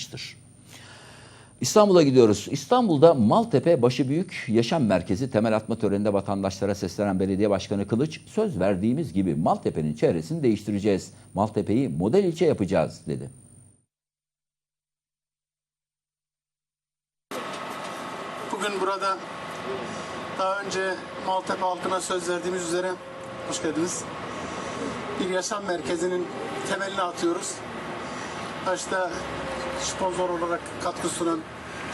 yapılmıştır. İstanbul'a gidiyoruz. İstanbul'da Maltepe Başıbüyük Yaşam Merkezi temel atma töreninde vatandaşlara seslenen Belediye Başkanı Kılıç, söz verdiğimiz gibi Maltepe'nin çevresini değiştireceğiz. Maltepe'yi model ilçe yapacağız dedi. Bugün burada daha önce Maltepe halkına söz verdiğimiz üzere hoş geldiniz. Bir yaşam merkezinin temelini atıyoruz. Başta sponsor olarak katkı sunan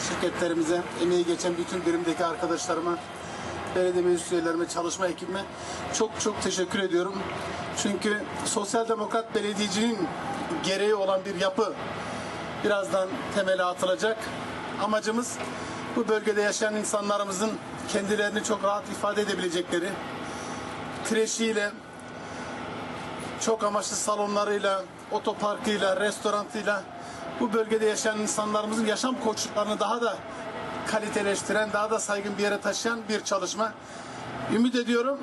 şirketlerimize, emeği geçen bütün birimdeki arkadaşlarıma, belediye meclis üyelerime, çalışma ekibime çok çok teşekkür ediyorum. Çünkü sosyal demokrat belediyeciliğin gereği olan bir yapı birazdan temeli atılacak. Amacımız bu bölgede yaşayan insanlarımızın kendilerini çok rahat ifade edebilecekleri, kreşiyle, çok amaçlı salonlarıyla, otoparkıyla, restorantıyla bu bölgede yaşayan insanlarımızın yaşam koşullarını daha da kaliteleştiren, daha da saygın bir yere taşıyan bir çalışma. Ümit ediyorum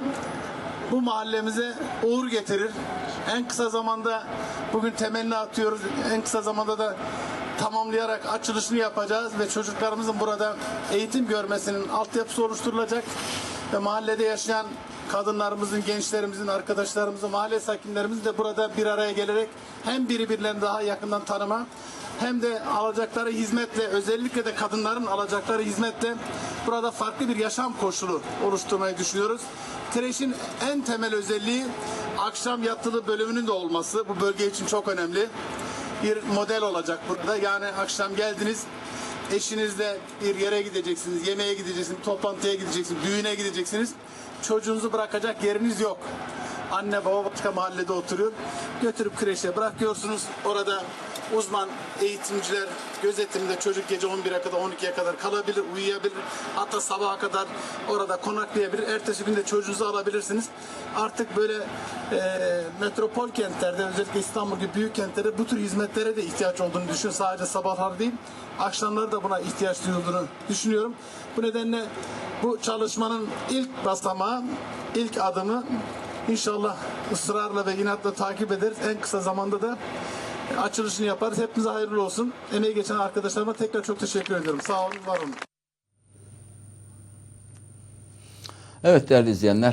bu mahallemize uğur getirir. En kısa zamanda bugün temelini atıyoruz. En kısa zamanda da tamamlayarak açılışını yapacağız ve çocuklarımızın burada eğitim görmesinin altyapısı oluşturulacak ve mahallede yaşayan kadınlarımızın, gençlerimizin, arkadaşlarımızın, mahalle sakinlerimizin de burada bir araya gelerek hem birbirlerini daha yakından tanıma hem de alacakları hizmetle özellikle de kadınların alacakları hizmetle burada farklı bir yaşam koşulu oluşturmayı düşünüyoruz. Kreşin en temel özelliği akşam yatılı bölümünün de olması bu bölge için çok önemli. Bir model olacak burada. Yani akşam geldiniz eşinizle bir yere gideceksiniz, yemeğe gideceksiniz, toplantıya gideceksiniz, düğüne gideceksiniz. Çocuğunuzu bırakacak yeriniz yok. Anne baba başka mahallede oturuyor. Götürüp kreşe bırakıyorsunuz. Orada uzman eğitimciler gözetimde çocuk gece 11'e kadar 12'ye kadar kalabilir, uyuyabilir. Hatta sabaha kadar orada konaklayabilir. Ertesi günde çocuğunuzu alabilirsiniz. Artık böyle e, metropol kentlerde özellikle İstanbul gibi büyük kentlerde bu tür hizmetlere de ihtiyaç olduğunu düşünüyorum. Sadece sabahlar değil, akşamları da buna ihtiyaç duyulduğunu düşünüyorum. Bu nedenle bu çalışmanın ilk basamağı, ilk adımı inşallah ısrarla ve inatla takip ederiz. En kısa zamanda da açılışını yaparız. Hepinize hayırlı olsun. Emeği geçen arkadaşlarıma tekrar çok teşekkür ediyorum. Sağ olun, var olun. Evet değerli izleyenler.